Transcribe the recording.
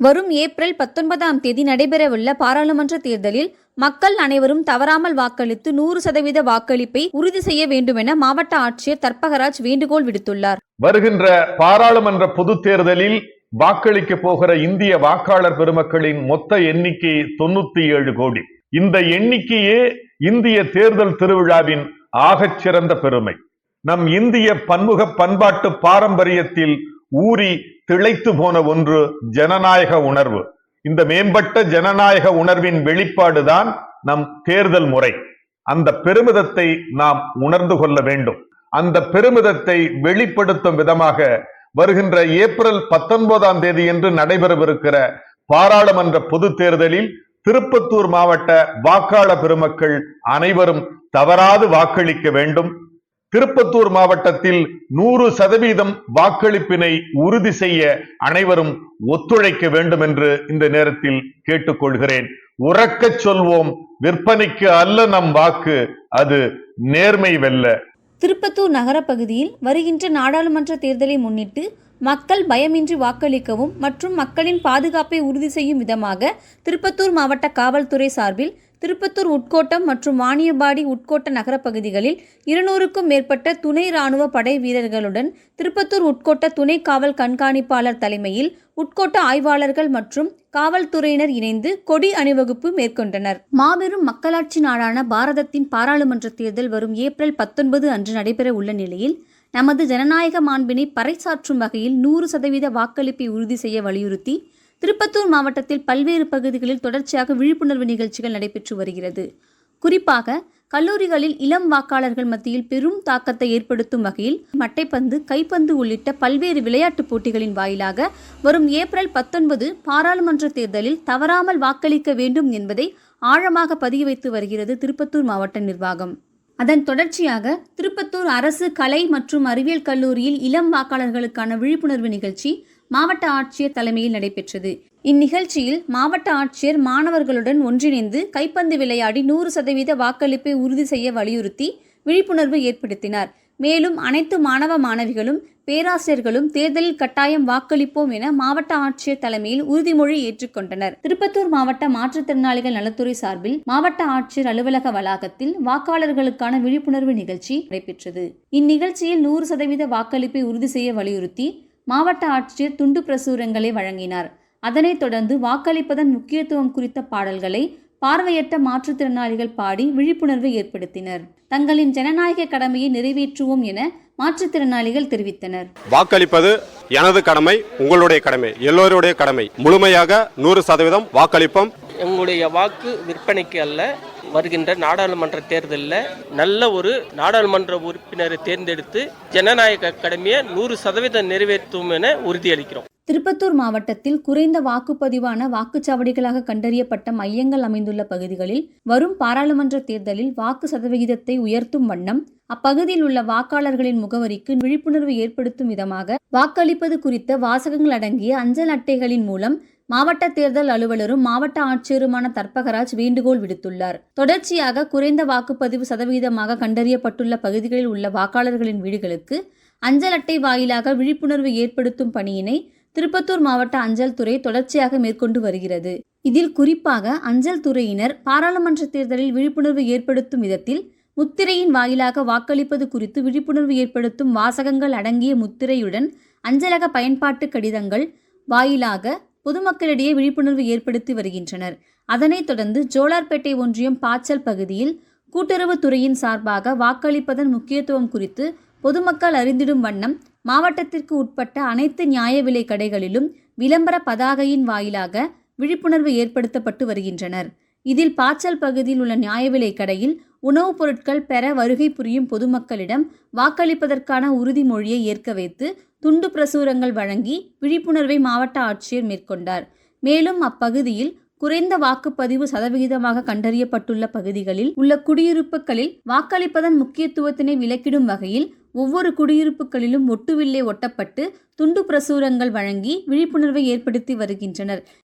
வரும் ஏப்ரல் பத்தொன்பதாம் தேதி நடைபெறவுள்ள பாராளுமன்ற தேர்தலில் மக்கள் அனைவரும் தவறாமல் வாக்களித்து நூறு சதவீத வாக்களிப்பை உறுதி செய்ய வேண்டும் என மாவட்ட ஆட்சியர் தற்பகராஜ் வேண்டுகோள் விடுத்துள்ளார். வருகின்ற பாராளுமன்ற பொது தேர்தலில் வாக்களிக்க போகிற இந்திய வாக்காளர் பெருமக்களின் மொத்த எண்ணிக்கை தொண்ணூத்தி ஏழு கோடி. இந்த எண்ணிக்கையே இந்திய தேர்தல் திருவிழாவின் ஆகச்சிறந்த பெருமை. நம் இந்திய பன்முக பண்பாட்டு பாரம்பரியத்தில் ஊறி திளைத்து போன ஒன்று ஜனநாயக உணர்வு. இந்த மேம்பட்ட ஜனநாயக உணர்வின் வெளிப்பாடுதான் நம் தேர்தல் முறை. அந்த பெருமிதத்தை நாம் உணர்ந்து கொள்ள வேண்டும். அந்த பெருமிதத்தை வெளிப்படுத்தும் விதமாக வருகின்ற ஏப்ரல் பத்தொன்பதாம் தேதி என்று நடைபெறவிருக்கிற பாராளுமன்ற பொது தேர்தலில் திருப்பத்தூர் மாவட்ட வாக்காளர் பெருமக்கள் அனைவரும் தவறாது வாக்களிக்க வேண்டும். திருப்பத்தூர் மாவட்டத்தில் நூறு சதவீதம் வாக்களிப்பினை உறுதி செய்ய அனைவரும் ஒத்துழைக்க வேண்டும் என்று இந்த நேரத்தில் கேட்டுக்கொள்கிறேன். உறக்க சொல்வோம் விற்பனைக்கு அல்ல நம் வாக்கு அது நேர்மை வெல்ல. திருப்பத்தூர் நகர பகுதியில் வருகின்ற நாடாளுமன்ற தேர்தலை முன்னிட்டு மக்கள் பயமின்றி வாக்களிக்கவும் மற்றும் மக்களின் பாதுகாப்பை உறுதி செய்யும் விதமாக திருப்பத்தூர் மாவட்ட காவல்துறை சார்பில் திருப்பத்தூர் உட்கோட்டம் மற்றும் வாணியம்பாடி உட்கோட்ட நகரப்பகுதிகளில் இருநூறுக்கும் மேற்பட்ட துணை ராணுவ படை வீரர்களுடன் திருப்பத்தூர் உட்கோட்ட துணை காவல் கண்காணிப்பாளர் தலைமையில் உட்கோட்ட ஆய்வாளர்கள் மற்றும் காவல்துறையினர் இணைந்து கொடி அணிவகுப்பு மேற்கொண்டனர். மாபெரும் மக்களாட்சி நாடான பாரதத்தின் பாராளுமன்ற தேர்தல் வரும் ஏப்ரல் பத்தொன்பது அன்று நடைபெற உள்ள நிலையில் நமது ஜனநாயக மாண்பினை பறைசாற்றும் வகையில் நூறு சதவீத வாக்களிப்பை உறுதி செய்ய வலியுறுத்தி திருப்பத்தூர் மாவட்டத்தில் பல்வேறு பகுதிகளில் தொடர்ச்சியாக விழிப்புணர்வு நிகழ்ச்சிகள் நடைபெற்று வருகிறது. குறிப்பாக கல்லூரிகளில் இளம் வாக்காளர்கள் மத்தியில் பெரும் தாக்கத்தை ஏற்படுத்தும் வகையில் மட்டைப்பந்து கைப்பந்து உள்ளிட்ட பல்வேறு விளையாட்டுப் போட்டிகளின் வாயிலாக வரும் ஏப்ரல் பத்தொன்பது பாராளுமன்ற தேர்தலில் தவறாமல் வாக்களிக்க வேண்டும் என்பதை ஆழமாக பதிய வைத்து வருகிறது திருப்பத்தூர் மாவட்ட நிர்வாகம். அதன் தொடர்ச்சியாக திருப்பத்தூர் அரசு கலை மற்றும் அறிவியல் கல்லூரியில் இளம் வாக்காளர்களுக்கான விழிப்புணர்வு நிகழ்ச்சி மாவட்ட ஆட்சியர் தலைமையில் நடைபெற்றது. இந்நிகழ்ச்சியில் மாவட்ட ஆட்சியர் மாணவர்களுடன் ஒன்றிணைந்து கைப்பந்து விளையாடி நூறு சதவீத வாக்களிப்பை உறுதி செய்ய வலியுறுத்தி விழிப்புணர்வு ஏற்படுத்தினார். மேலும் அனைத்து மாணவ மாணவிகளும் பேராசிரியர்களும் தேர்தலில் கட்டாயம் வாக்களிப்போம் என மாவட்ட ஆட்சியர் தலைமையில் உறுதிமொழி ஏற்றுக்கொண்டனர். திருப்பத்தூர் மாவட்ட மாற்றுத்திறனாளிகள் நலத்துறை சார்பில் மாவட்ட ஆட்சியர் அலுவலக வளாகத்தில் வாக்காளர்களுக்கான விழிப்புணர்வு நிகழ்ச்சி நடைபெற்றது. இந்நிகழ்ச்சியில் நூறு சதவீத வாக்களிப்பை உறுதி செய்ய வலியுறுத்தி மாவட்ட ஆட்சியர் துண்டு பிரசுரங்களை வழங்கினார். அதனைத் தொடர்ந்து வாக்களிப்பதன் முக்கியத்துவம் குறித்த பாடல்களை பார்வையற்ற மாற்றுத்திறனாளிகள் பாடி விழிப்புணர்வு ஏற்படுத்தினர். தங்களின் ஜனநாயக கடமையை நிறைவேற்றுவோம் என மாற்றுத்திறனாளிகள் தெரிவித்தனர். வாக்களிப்பது எனது கடமை உங்களுடைய கடமை எல்லோருடைய கடமை. முழுமையாக நூறு சதவீதம் வாக்களிப்போம். எங்களுடைய வாக்கு விற்பனைக்கு அல்ல வருகின்ற நாடாளுமன்ற தேர்தலில் நல்ல ஒரு நாடாளுமன்ற உறுப்பினரை தேர்ந்தெடுத்து ஜனநாயக அகாடமியை நூறு சதவீதம் நிறைவேற்றும் என உறுதியளிக்கிறோம். திருப்பத்தூர் மாவட்டத்தில் குறைந்த வாக்குப்பதிவான வாக்குச்சாவடிகளாக கண்டறியப்பட்ட மையங்கள் அமைந்துள்ள பகுதிகளில் வரும் பாராளுமன்ற தேர்தலில் வாக்கு சதவிகிதத்தை உயர்த்தும் வண்ணம் அப்பகுதியில் உள்ள வாக்காளர்களின் முகவரிக்கு விழிப்புணர்வு ஏற்படுத்தும் விதமாக வாக்களிப்பது குறித்த வாசகங்கள் அடங்கிய அஞ்சல் அட்டைகளின் மூலம் மாவட்ட தேர்தல் அலுவலரும் மாவட்ட ஆட்சியருமான தர்பகராஜ் வேண்டுகோள் விடுத்துள்ளார். தொடர்ச்சியாக குறைந்த வாக்குப்பதிவு சதவீதமாக கண்டறியப்பட்டுள்ள பகுதிகளில் உள்ள வாக்காளர்களின் வீடுகளுக்கு அஞ்சல் அட்டை வாயிலாக விழிப்புணர்வு ஏற்படுத்தும் பணியினை திருப்பத்தூர் மாவட்ட அஞ்சல் துறை தொடர்ச்சியாக மேற்கொண்டு வருகிறது. இதில் குறிப்பாக அஞ்சல் துறையினர் பாராளுமன்ற தேர்தலில் விழிப்புணர்வு ஏற்படுத்தும் விதத்தில் முத்திரையின் வாயிலாக வாக்களிப்பது குறித்து விழிப்புணர்வு ஏற்படுத்தும் வாசகங்கள் அடங்கிய முத்திரையுடன் அஞ்சலக பயன்பாட்டு கடிதங்கள் வாயிலாக பொதுமக்களிடையே விழிப்புணர்வு ஏற்படுத்தி வருகின்றனர். அதனைத் தொடர்ந்து ஜோலார்பேட்டை ஒன்றியம் பாச்சல் பகுதியில் கூட்டுறவுத்துறையின் சார்பாக வாக்களிப்பதன் முக்கியத்துவம் குறித்து பொதுமக்கள் அறிந்திடும் வண்ணம் மாவட்டத்திற்கு உட்பட்ட அனைத்து நியாய விலை கடைகளிலும் விளம்பர பதாகையின் வாயிலாக விழிப்புணர்வு ஏற்படுத்தப்பட்டு வருகின்றனர். இதில் பாச்சல் பகுதியில் உள்ள நியாய விலை கடையில் உணவுப் பொருட்கள் பெற வருகை புரியும் பொதுமக்களிடம் வாக்களிப்பதற்கான உறுதிமொழியை ஏற்க வைத்து துண்டு பிரசுரங்கள் வழங்கி விழிப்புணர்வை மாவட்ட ஆட்சியர் மேற்கொண்டார். மேலும் அப்பகுதியில் குறைந்த வாக்குப்பதிவு சதவிகிதமாக கண்டறியப்பட்டுள்ள பகுதிகளில் உள்ள குடியிருப்புகளில் வாக்களிப்பதன் முக்கியத்துவத்தினை விளக்கிடும் வகையில் ஒவ்வொரு குடியிருப்புகளிலும் ஒட்டுவில்லை ஒட்டப்பட்டு துண்டு பிரசுரங்கள் வழங்கி விழிப்புணர்வை ஏற்படுத்தி வருகின்றனர்.